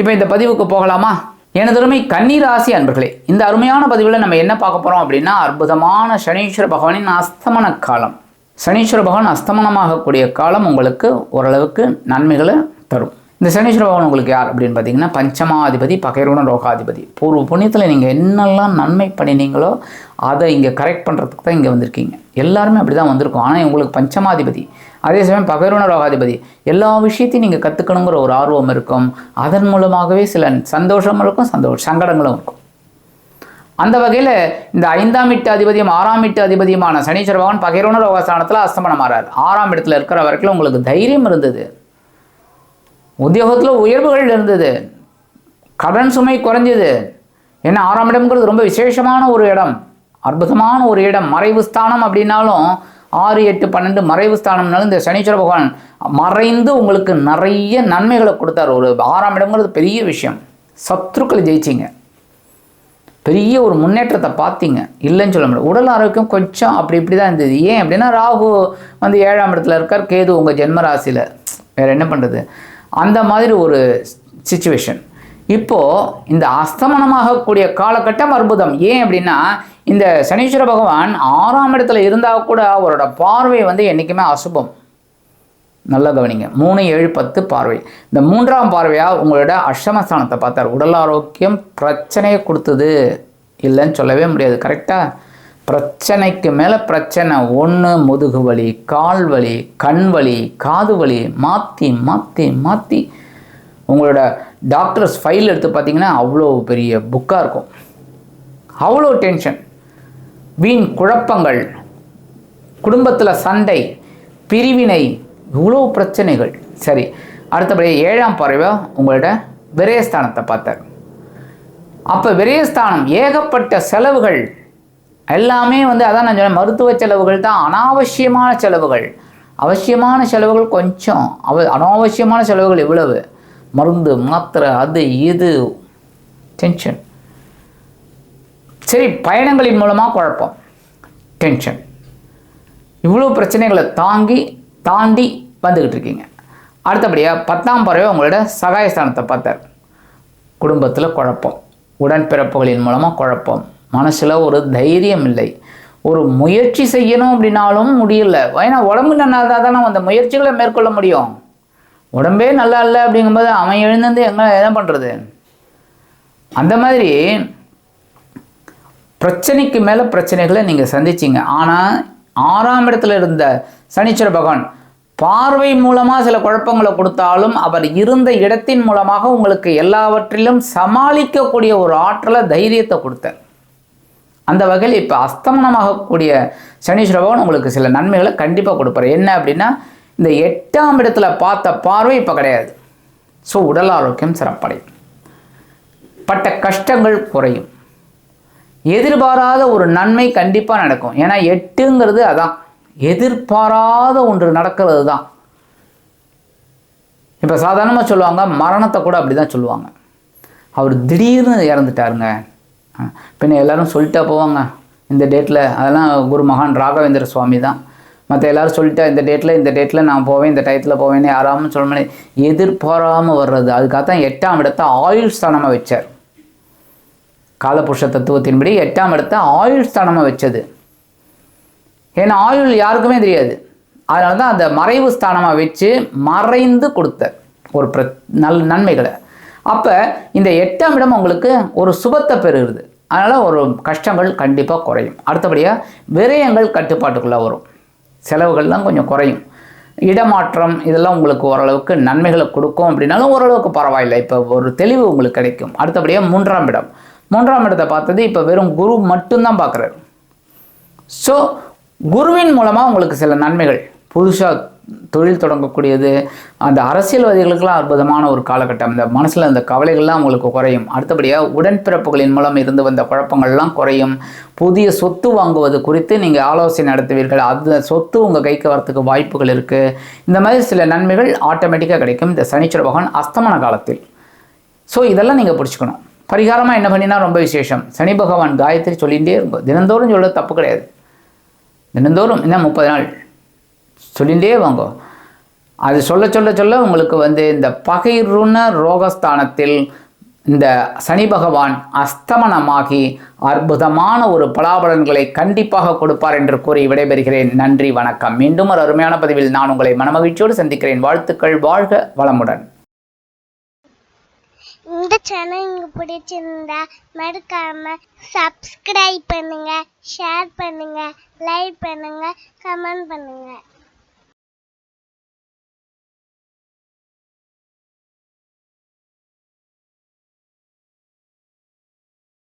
இப்போ இந்த பதிவுக்கு போகலாமா? எனது அருமை கன்னி அன்பர்களே இந்த அருமையான பதிவில் நம்ம என்ன பார்க்க போகிறோம் அப்படின்னா அற்புதமான சனீஸ்வர பகவானின் அஸ்தமன காலம். சனீஸ்வர பகவான் அஸ்தமனமாகக்கூடிய காலம் உங்களுக்கு ஓரளவுக்கு நன்மைகளை தரும். இந்த சனீஸ்வர பகவான் உங்களுக்கு யார் அப்படின்னு பார்த்தீங்கன்னா பஞ்சமாதிபதி பகைரோட ரோகாதிபதி பூர்வ புண்ணியத்தில் நீங்கள் என்னெல்லாம் நன்மை பண்ணினீங்களோ அதை இங்கே கரெக்ட் பண்ணுறதுக்கு தான் இங்கே வந்திருக்கீங்க. எல்லாருமே அப்படி தான் வந்திருக்கோம். ஆனால் உங்களுக்கு பஞ்சமாதிபதி அதே சமயம் பகைரோன ரோகாதிபதி எல்லா விஷயத்தையும் நீங்கள் கற்றுக்கணுங்கிற ஒரு ஆர்வம் இருக்கும். அதன் மூலமாகவே சில சந்தோஷமும் இருக்கும் சந்தோஷ சங்கடங்களும் இருக்கும். அந்த வகையில் இந்த ஐந்தாம் வீட்டு அதிபதியும் ஆறாம் வீட்டு அதிபதியுமான சனீஸ்வர பகவான் பகைரோன ரோகஸ்தானத்தில் அஸ்தமனம் ஆறார். ஆறாம் இடத்துல இருக்கிற வரைக்கும் உங்களுக்கு தைரியம் இருந்தது. உத்தியோகத்தில் உயர்வுகள் இருந்தது. கடன் சுமை குறைஞ்சது. ஏன்னா ஆறாம் இடம்ங்கிறது ரொம்ப விசேஷமான ஒரு இடம். அற்புதமான ஒரு இடம். மறைவு ஸ்தானம் அப்படின்னாலும் ஆறு எட்டு பன்னெண்டு மறைவு ஸ்தானம்னாலும் இந்த சனீஸ்வர பகவான் மறைந்து உங்களுக்கு நிறைய நன்மைகளை கொடுத்தார். ஒரு ஆறாம் இடம்ங்கிறது பெரிய விஷயம். சத்ருக்களை ஜெயிச்சிங்க. பெரிய ஒரு முன்னேற்றத்தை பார்த்தீங்க. இல்லைன்னு சொல்ல முடியாது உடல் ஆரோக்கியம் கொஞ்சம் அப்படி இப்படி தான் இருந்தது. ஏன் அப்படின்னா ராகு வந்து ஏழாம் இடத்துல இருக்கார். கேது உங்கள் ஜென்ம ராசியில். வேறு என்ன பண்ணுறது அந்த மாதிரி ஒரு சுச்சுவேஷன் இப்போது இந்த அஸ்தமனமாகக்கூடிய காலகட்டம் அற்புதம். ஏன் அப்படின்னா இந்த சனீஸ்வர பகவான் ஆறாம் இடத்துல இருந்தால் கூட அவரோட பார்வை வந்து என்றைக்குமே அசுபம். நல்லா கவனிங்க. மூணு ஏழு பத்து பார்வை. இந்த மூன்றாம் பார்வையாக உங்களோட அஷ்டமஸ்தானத்தை பார்த்தார். உடல் ஆரோக்கியம் பிரச்சனையை கொடுத்தது இல்லைன்னு சொல்லவே முடியாது. கரெக்டாக பிரச்சனைக்கு மேலே பிரச்சனை. ஒன்று முதுகு வலி கால் வலி கண் வலி காது வலி. மாற்றி மாற்றி மாற்றி உங்களோட டாக்டர்ஸ் ஃபைல் எடுத்து பார்த்தீங்கன்னா அவ்வளோ பெரிய புக்காக இருக்கும். அவ்வளோ டென்ஷன் வீண் குழப்பங்கள் குடும்பத்தில் சண்டை பிரிவினை இவ்வளோ பிரச்சனைகள். சரி அடுத்தபடி ஏழாம் பறவை உங்களோட விரயஸ்தானத்தை பார்த்தார். அப்போ விரயஸ்தானம் ஏகப்பட்ட செலவுகள். எல்லாமே வந்து அதான் நான் சொன்னேன் மருத்துவ செலவுகள் தான் அனாவசியமான செலவுகள். அவசியமான செலவுகள் கொஞ்சம் அவ அனாவசியமான செலவுகள் இவ்வளவு. மருந்து மாத்திரை அது இது டென்ஷன் சரி பயணங்களின் மூலமாக குழப்பம். டென்ஷன் இவ்வளோ பிரச்சனைகளை தாங்கி தாண்டி வந்துக்கிட்டு இருக்கீங்க. அடுத்தபடியாக பத்தாம் பறவை உங்களோட சகாயஸ்தானத்தை பார்த்தார். குடும்பத்தில் குழப்பம். உடன்பிறப்புகளின் மூலமாக குழப்பம். மனசில் ஒரு தைரியம் இல்லை. ஒரு முயற்சி செய்யணும் அப்படின்னாலும் முடியல. ஏன்னா உடம்பு நல்லா தானே அந்த முயற்சிகளை மேற்கொள்ள முடியும். உடம்பே நல்லா இல்லை அப்படிங்கும்போது அவன் எழுந்து எங்கே என்ன பண்ணுறது அந்த மாதிரி பிரச்சனைக்கு மேலே பிரச்சனைகளை நீங்கள் சந்திச்சிங்க. ஆனால் ஆறாம் இடத்துல இருந்த சனீஸ்வர பகவான் பார்வை மூலமாக சில குழப்பங்களை கொடுத்தாலும் அவர் இருந்த இடத்தின் மூலமாக உங்களுக்கு எல்லாவற்றிலும் சமாளிக்கக்கூடிய ஒரு ஆற்றலை தைரியத்தை கொடுத்தார். அந்த வகையில் இப்போ அஸ்தமனமாகக்கூடிய சனீஸ்வர பகவான் உங்களுக்கு சில நன்மைகளை கண்டிப்பாக கொடுப்பாரு. என்ன அப்படின்னா இந்த எட்டாம் இடத்துல பார்த்த பார்வை இப்போ கிடையாது. ஸோ உடல் ஆரோக்கியம் சிறப்படையும். பட்ட கஷ்டங்கள் குறையும். எதிர்பாராத ஒரு நன்மை கண்டிப்பாக நடக்கும். ஏன்னா எட்டுங்கிறது அதான். எதிர்பாராத ஒன்று நடக்கிறது தான். இப்போ சாதாரணமாக சொல்லுவாங்க மரணத்தை கூட அப்படி தான் சொல்லுவாங்க. அவர் திடீர்னு இறந்துட்டாருங்க. பின்ன எல்லாரும் சொல்லிட்டா போவாங்க. இந்த டேட்டில் அதெல்லாம் குரு மகான் ராகவேந்திர சுவாமி தான். மற்ற எல்லாரும் சொல்லிட்டா இந்த டேட்டில் இந்த டேட்டில் நான் போவேன் இந்த டயத்தில் போவேன்னு யாராமல் சொல்ல முடியாது. எதிர்பாராமல் வர்றது. அதுக்காக தான் எட்டாம் இடத்தை ஆயுள் ஸ்தானமாக வச்சார். காலபுருஷ தத்துவத்தின்படி எட்டாம் இடத்தை ஆயுள் ஸ்தானமாக வச்சது. ஏன்னா ஆயுள் யாருக்குமே தெரியாது. அதனால தான் அந்த மறைவு ஸ்தானமாக வச்சு மறைந்து கொடுத்தார். ஒரு பிர நல் நன்மைகளை. அப்போ இந்த எட்டாம் இடம் உங்களுக்கு ஒரு சுபத்தை பெறுகிறது. அதனால் ஒரு கஷ்டங்கள் கண்டிப்பாக குறையும். அடுத்தபடியாக விரயங்கள் கட்டுப்பாட்டுக்குள்ளே வரும். செலவுகள்லாம் கொஞ்சம் குறையும். இடமாற்றம் இதெல்லாம் உங்களுக்கு ஓரளவுக்கு நன்மைகளை கொடுக்கும் அப்படின்னாலும் ஓரளவுக்கு பரவாயில்லை. இப்போ ஒரு தெளிவு உங்களுக்கு கிடைக்கும். அடுத்தபடியாக மூன்றாம் இடம். மூன்றாம் இடத்தை பார்த்தது இப்போ வெறும் குரு மட்டும்தான் பார்க்குறாரு. ஸோ குருவின் மூலமாக உங்களுக்கு சில நன்மைகள். புதுசாக தொழில் தொடங்கக்கூடியது. அந்த அரசியல்வாதிகளுக்கெல்லாம் அற்புதமான ஒரு காலகட்டம். இந்த மனசில் அந்த கவலைகள்லாம் அவங்களுக்கு குறையும். அடுத்தபடியாக உடன்பிறப்புகளின் மூலம் இருந்து வந்த குழப்பங்கள்லாம் குறையும். புதிய சொத்து வாங்குவது குறித்து நீங்கள் ஆலோசனை நடத்துவீர்கள். அந்த சொத்து உங்கள் கைக்கு வரத்துக்கு வாய்ப்புகள் இருக்குது இந்த மாதிரி சில நன்மைகள் ஆட்டோமேட்டிக்காக கிடைக்கும். இந்த சனிச்சர பகவான் அஸ்தமன காலத்தில். ஸோ இதெல்லாம் நீங்கள் பிடிச்சிக்கணும். பரிகாரமாக என்ன பண்ணினா ரொம்ப விசேஷம். சனி பகவான் காயத்ரி சொல்லிகிட்டே இருக்கும். தினந்தோறும் சொல்ல தப்பு கிடையாது. தினந்தோறும் என்ன முப்பது நாள். சொல்லிகிட்டே வாங்க. அது சொல்ல சொல்ல சொல்ல உங்களுக்கு வந்து இந்த பகைருண ரோகஸ்தானத்தில் இந்த சனி பகவான் அஸ்தமனமாகி அற்புதமான ஒரு பலாபலன்களை கண்டிப்பாக கொடுப்பார் என்று கூறி விடைபெறுகிறேன். நன்றி வணக்கம். மீண்டும் ஒரு அருமையான பதிவில் நான் உங்களை மனமகிழ்ச்சியோடு சந்திக்கிறேன். வாழ்த்துக்கள் வாழ்க வளமுடன். இந்த சேனல் உங்களுக்கு பிடிச்சிருந்தா மறக்காம சப்ஸ்கிரைப் பண்ணுங்க ஷேர் பண்ணுங்க லைக் பண்ணுங்க கமெண்ட் பண்ணுங்க.